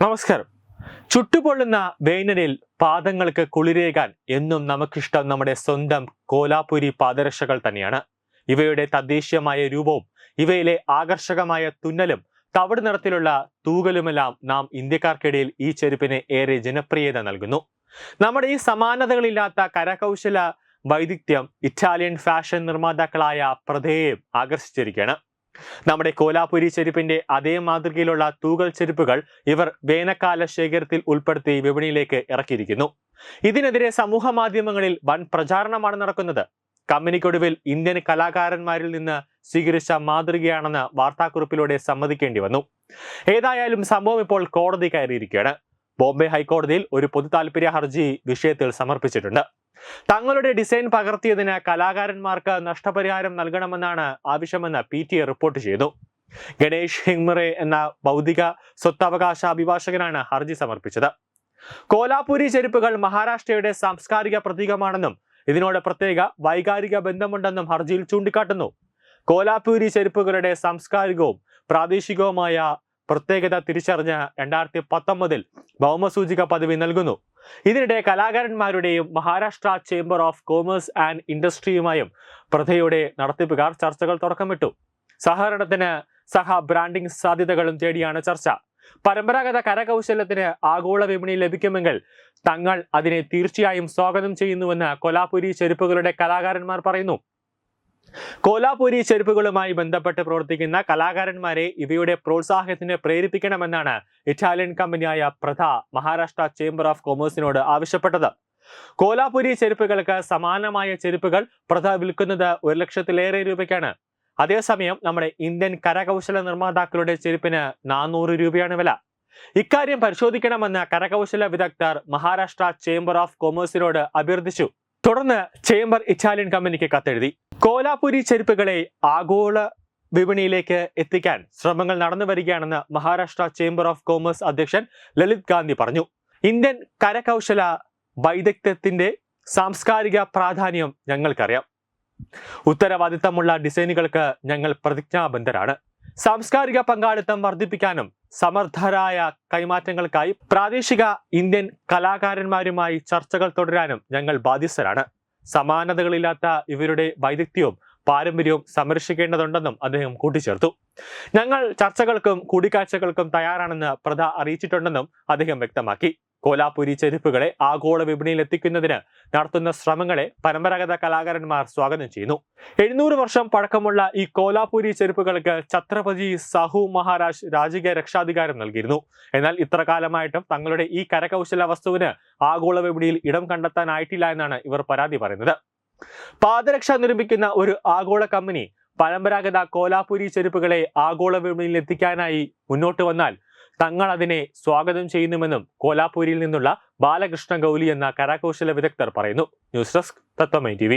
നമസ്കാരം. ചുട്ടുപൊള്ളുന്ന വേനലിൽ പാദങ്ങൾക്ക് കുളിരേകാൻ എന്നും നമുക്കിഷ്ടം നമ്മുടെ സ്വന്തം കോലാപുരി പാദരക്ഷകൾ തന്നെയാണ്. ഇവയുടെ തദ്ദേശീയമായ രൂപവും ഇവയിലെ ആകർഷകമായ തുന്നലും തവിട് നിറത്തിലുള്ള തൂകലുമെല്ലാം നാം ഇന്ത്യക്കാർക്കിടയിൽ ഈ ചെരുപ്പിന് ഏറെ ജനപ്രിയത നൽകുന്നു. നമ്മുടെ ഈ സമാനതകളില്ലാത്ത കരകൗശല വൈദഗ്ധ്യം ഇറ്റാലിയൻ ഫാഷൻ നിർമ്മാതാക്കളായ പ്രധേയം ആകർഷിച്ചിരിക്കുകയാണ്. നമ്മുടെ കോലാപുരി ചെരുപ്പിന്റെ അതേ മാതൃകയിലുള്ള തൂകൽ ചെരുപ്പുകൾ ഇവർ വേനൽക്കാല ശേഖരത്തിൽ ഉൾപ്പെടുത്തി വിപണിയിലേക്ക് ഇറക്കിയിരിക്കുന്നു. ഇതിനെതിരെ സമൂഹ മാധ്യമങ്ങളിൽ വൻ പ്രചാരണമാണ് നടക്കുന്നത്. കമ്പനിക്കൊടുവിൽ ഇന്ത്യൻ കലാകാരന്മാരിൽ നിന്ന് സ്വീകരിച്ച മാതൃകയാണെന്ന് വാർത്താക്കുറിപ്പിലൂടെ സമ്മതിക്കേണ്ടി വന്നു. ഏതായാലും സംഭവം ഇപ്പോൾ കോടതി കയറിയിരിക്കുകയാണ്. ബോംബെ ഹൈക്കോടതിയിൽ ഒരു പൊതു താല്പര്യ ഹർജി വിഷയത്തിൽ സമർപ്പിച്ചിട്ടുണ്ട്. തങ്ങളുടെ ഡിസൈൻ പകർത്തിയതിന് കലാകാരന്മാർക്ക് നഷ്ടപരിഹാരം നൽകണമെന്നാണ് ആവശ്യമെന്ന് പി റിപ്പോർട്ട് ചെയ്തു. ഗണേഷ് ഹിങ്മറെ എന്ന ഭൗതിക സ്വത്തവകാശ അഭിഭാഷകനാണ് ഹർജി സമർപ്പിച്ചത്. കോലാപുരി ചെരുപ്പുകൾ മഹാരാഷ്ട്രയുടെ സാംസ്കാരിക പ്രതീകമാണെന്നും ഇതിനോട് പ്രത്യേക വൈകാരിക ബന്ധമുണ്ടെന്നും ഹർജിയിൽ ചൂണ്ടിക്കാട്ടുന്നു. കോലാപൂരി ചെരുപ്പുകളുടെ സാംസ്കാരികവും പ്രാദേശികവുമായ പ്രത്യേകത തിരിച്ചറിഞ്ഞ് രണ്ടായിരത്തി പത്തൊമ്പതിൽ ഭൗമസൂചിക പദവി നൽകുന്നു. ഇതിനിടെ കലാകാരന്മാരുടെയും Maharashtra chamber of commerce and ഇൻഡസ്ട്രിയുമായും പ്രഥയുടെ നടത്തിപ്പുകാർ ചർച്ചകൾ തുടക്കമിട്ടു. സഹകരണത്തിന് സഹ ബ്രാൻഡിംഗ് സാധ്യതകളും തേടിയാണ് ചർച്ച. പരമ്പരാഗത കരകൗശലത്തിന് ആഗോള വിപണി ലഭിക്കുമെങ്കിൽ തങ്ങൾ അതിനെ തീർച്ചയായും സ്വാഗതം ചെയ്യുന്നുവെന്ന് കൊലാപുരി ചെരുപ്പുകളുടെ കലാകാരന്മാർ പറയുന്നു. കോലാപുരി ചെരുപ്പുകളുമായി ബന്ധപ്പെട്ട് പ്രവർത്തിക്കുന്ന കലാകാരന്മാരെ ഇവയുടെ പ്രോത്സാഹനത്തിന് പ്രേരിപ്പിക്കണമെന്നാണ് ഇറ്റാലിയൻ കമ്പനിയായ പ്രഥ മഹാരാഷ്ട്ര ചേംബർ ഓഫ് കൊമേഴ്സിനോട് ആവശ്യപ്പെട്ടത്. കോലാപുരി ചെരുപ്പുകൾക്ക് സമാനമായ ചെരുപ്പുകൾ പ്രഥ വിൽക്കുന്നത് ഒരു ലക്ഷത്തിലേറെ രൂപയ്ക്കാണ്. അതേസമയം നമ്മുടെ ഇന്ത്യൻ കരകൗശല നിർമ്മാതാക്കളുടെ ചെരുപ്പിന് നാനൂറ് രൂപയാണ് വില. ഇക്കാര്യം പരിശോധിക്കണമെന്ന് കരകൗശല വിദഗ്ധർ മഹാരാഷ്ട്ര ചേംബർ ഓഫ് കൊമേഴ്സിനോട് അഭ്യർത്ഥിച്ചു. തുടർന്ന് ചേംബർ ഇറ്റാലിയൻ കമ്പനിക്ക് കത്തെഴുതി. കോലാപുരി ചെരുപ്പുകളെ ആഗോള വിപണിയിലേക്ക് എത്തിക്കാൻ ശ്രമങ്ങൾ നടന്നു വരികയാണെന്ന് മഹാരാഷ്ട്ര ചേംബർ ഓഫ് കോമേഴ്സ് അധ്യക്ഷൻ ലളിത് ഗാന്ധി പറഞ്ഞു. ഇന്ത്യൻ കരകൗശല വൈദഗ്ധ്യത്തിന്റെ സാംസ്കാരിക പ്രാധാന്യം ഞങ്ങൾക്കറിയാം. ഉത്തരവാദിത്തമുള്ള ഡിസൈനുകൾക്ക് ഞങ്ങൾ പ്രതിജ്ഞാബദ്ധരാണ്. സാംസ്കാരിക പങ്കാളിത്തം വർദ്ധിപ്പിക്കാനും സമർത്ഥരായ കൈമാറ്റങ്ങൾക്കായി പ്രാദേശിക ഇന്ത്യൻ കലാകാരന്മാരുമായി ചർച്ചകൾ തുടരാനും ഞങ്ങൾ ബാധ്യസ്ഥരാണ്. സമാനതകളില്ലാത്ത ഇവരുടെ വൈദഗ്ധ്യവും പാരമ്പര്യവും സംരക്ഷിക്കേണ്ടതുണ്ടെന്നും അദ്ദേഹം കൂട്ടിച്ചേർത്തു. ഞങ്ങൾ ചർച്ചകൾക്കും കൂടിക്കാഴ്ചകൾക്കും തയ്യാറാണെന്ന് പ്രധ അറിയിച്ചിട്ടുണ്ടെന്നും അദ്ദേഹം വ്യക്തമാക്കി. കോലാപുരി ചെരുപ്പുകളെ ആഗോള വിപണിയിൽ എത്തിക്കുന്നതിന് നടത്തുന്ന ശ്രമങ്ങളെ പരമ്പരാഗത കലാകാരന്മാർ സ്വാഗതം ചെയ്യുന്നു. എഴുന്നൂറ് വർഷം പഴക്കമുള്ള ഈ കോലാപുരി ചെരുപ്പുകൾക്ക് ഛത്രപതി സാഹു മഹാരാജ് രാജകീയ രക്ഷാധികാരം നൽകിയിരുന്നു. എന്നാൽ ഇത്ര കാലമായിട്ടും തങ്ങളുടെ ഈ കരകൗശല വസ്തുവിന് ആഗോള വിപണിയിൽ ഇടം കണ്ടെത്താനായിട്ടില്ല എന്നാണ് ഇവർ പരാതി പറയുന്നത്. പാദരക്ഷ നിർമ്മിക്കുന്ന ഒരു ആഗോള കമ്പനി പരമ്പരാഗത കോലാപുരി ചെരുപ്പുകളെ ആഗോള വിപണിയിൽ എത്തിക്കാനായി മുന്നോട്ട് വന്നാൽ തങ്ങൾ അതിനെ സ്വാഗതം ചെയ്യുന്നുവെന്നും കോലാപൂരിൽ നിന്നുള്ള ബാലകൃഷ്ണ ഗൗലി എന്ന കരകൗശല വിദഗ്ധർ പറയുന്നു. ന്യൂസ് ഡെസ്ക് തത്വമൈ ടി